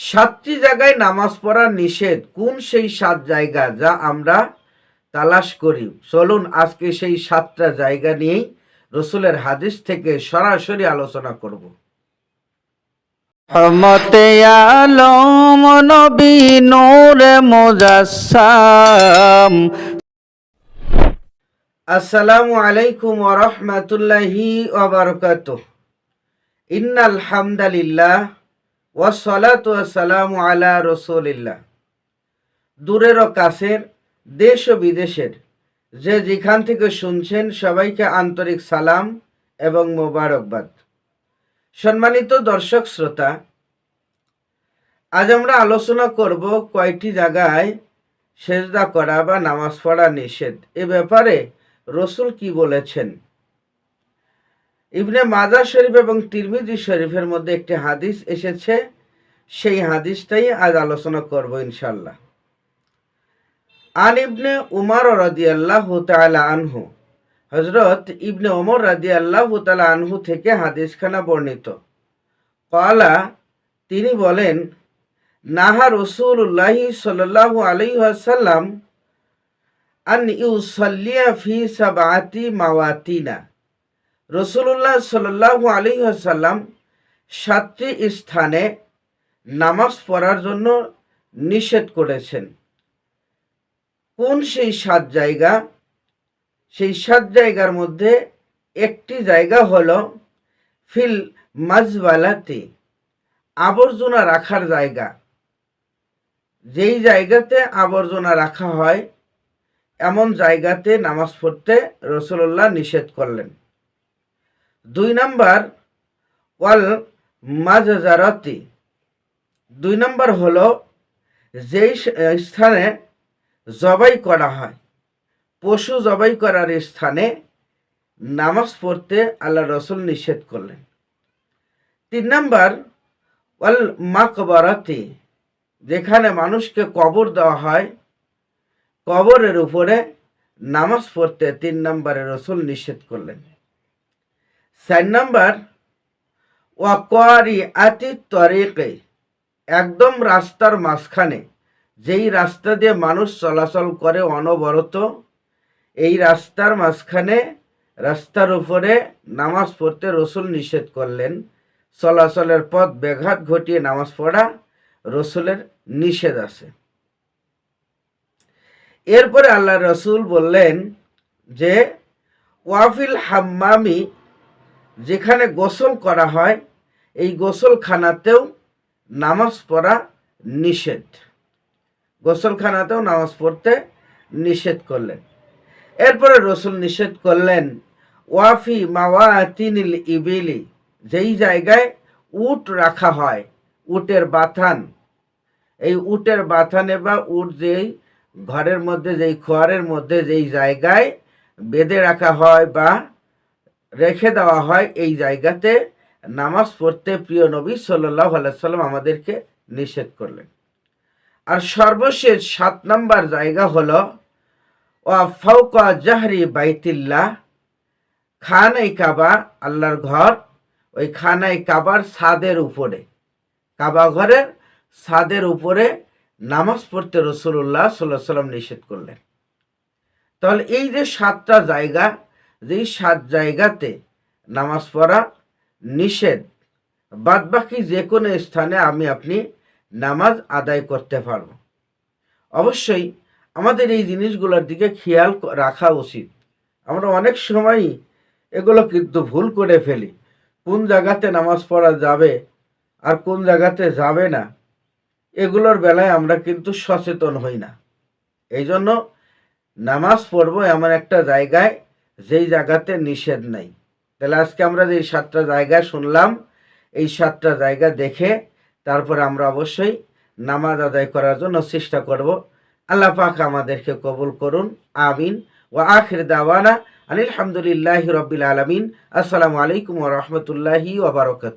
সাতটি জায়গায় নামাজ পড়া নিষেধ। কোন সেই সাত জায়গা যা আমরা তালাশ করি? চলুন আজকে সেই সাতটা জায়গা নিয়েই রসুলের হাদিস থেকে সরাসরি আলোচনা করব। রহমতে আলম নবী নূর মুজাসসাম। আসসালামু আলাইকুম ওরহমতুল্লাহি ওবরকাত ইন্নাল হামদালিল্লাহ ওয়াসসালামু আলা রসুলিল্লাহ। দূরের ও কাছের, দেশ ও বিদেশের, যে যেখান থেকে শুনছেন সবাইকে আন্তরিক সালাম এবং মোবারকবাদ। সম্মানিত দর্শক শ্রোতা, আজ আমরা আলোচনা করব কয়টি জায়গায় সেজদা করা বা নামাজ পড়া নিষেধ। এ ব্যাপারে রসুল কি বলেছেন? ইবনে মাজা শরীফ এবং তিরমিজি শরীফের মধ্যে একটি হাদিস এসেছে। সেই হাদিসটাই আজ আলোচনা করব ইনশাল্লাহ আন ইবনে উমার রাদিয়াল্লাহ তাআলা আনহু হজরত ইবনে ওমর রাদিয়াল্লাহ তাআলা আনহু থেকে হাদিসখানা বর্ণিত। কলা তিনি বলেন, নাহা রসুল্লাহ সাল্লাল্লাহু আলাইহি ওয়াসাল্লাম আন ইউসাল্লিয়া ফি সাবাতি মাওয়াতিনা। রসুল্লাহ সাল্লাল্লাহু আলাইহি ওয়াসাল্লাম সাতটি স্থানে নামাজ পড়ার জন্য নিষেধ করেছেন। কোন সেই সাত জায়গা? সেই সাত জায়গার মধ্যে একটি জায়গা হল ফিল মাজবালাতি, আবর্জনা রাখার জায়গা। যেই জায়গাতে আবর্জনা রাখা হয়, এমন জায়গাতে নামাজ পড়তে রসুল্লাহ নিষেধ করলেন। দুই নাম্বার, ওয়াল মাজজারতি। দুই নাম্বার হলো, যেই স্থানে জবাই করা হয়, পশু জবাই করার স্থানে নামাজ পড়তে আল্লাহ রসুল নিষেধ করলেন। তিন নাম্বার, ওয়াল মাকবরাতি, যেখানে মানুষকে কবর দেওয়া হয়, কবরের উপরে নামাজ পড়তে তিন নম্বরে রসুল নিষেধ করলেন। চার নম্বর ওয়াকারি আতি তরিকে, একদম রাস্তার মাঝখানে। যেই রাস্তা দিয়ে মানুষ চলাচল করে অনবরত, এই রাস্তার মাঝখানে রাস্তার উপরে নামাজ পড়তে রসুল নিষেধ করলেন। চলাচলের পথ ব্যাঘাত ঘটিয়ে নামাজ পড়া রসুলের নিষেধ আছে। এরপরে আল্লাহ রসুল বললেন যে, ওয়াফিল হাম্মামি যেখানে গোসল করা হয়, এই গোসলখানাতেও নামাজ পড়া নিষেধ। গোসলখানাতেও নামাজ পড়তে নিষেধ করলেন। এরপরে রসুল নিষেধ করলেন, ওয়াফি মাওয়া তিনিল ইবিলি যেই জায়গায় উট রাখা হয়, উটের বাথান। এই উটের বাথানে বা উট যেই ঘরের মধ্যে, যেই খোয়ারের মধ্যে, যেই জায়গায় বেঁধে রাখা হয় বা রেখে দেওয়া হয় এই জায়গাতে নামাজ পড়তে প্রিয় নবী সাল্লাহ সাল্লাম আমাদেরকে নিষেধ করলেন। আর সর্বশেষ সাত নম্বর জায়গা হলো ওয়াফাউকা জাহরি বাইতিল্লাহ, খানাই কাবা, আল্লাহর ঘর, ওই খানাই কাবার সাদের উপরে। কাবা ঘরের ছাদের উপরে নামাজ পড়তে রসুল্লাহ সাল্লাহ সাল্লাম নিষেধ করলেন। তাহলে এই যে সাতটা জায়গা যেই সাত জায়গাতে নামাজ পড়া নিষেধ বাদ বাকি যে কোনো স্থানে আমি আপনি নামাজ আদায় করতে পারব। অবশ্যই আমাদের এই জিনিসগুলোর দিকে খেয়াল রাখা উচিত। আমরা অনেক সময়ই এগুলো কিন্তু ভুল করে ফেলি। কোন জায়গাতে নামাজ পড়া যাবে আর কোন জায়গাতে যাবে না, এগুলোর বেলায় আমরা কিন্তু সচেতন হই না। এই জন্য নামাজ পড়ব এমন একটা জায়গায় যেই জায়গাতে নিষেধ নাই। তাহলে আজকে আমরা যে সাতটা জায়গা শুনলাম, এই সাতটা জায়গা দেখে তারপর আমরা অবশ্যই নামাজ আদায় করার জন্য চেষ্টা করব। আল্লাহ পাক আমাদেরকে কবুল করুন, আমিন। ও আখের দাওয়ানা আলহামদুলিল্লাহ হামদুলিল্লাহ রবিল আলমিন। আসসালামু আলাইকুম রহমতুল্লাহি ওবরকাত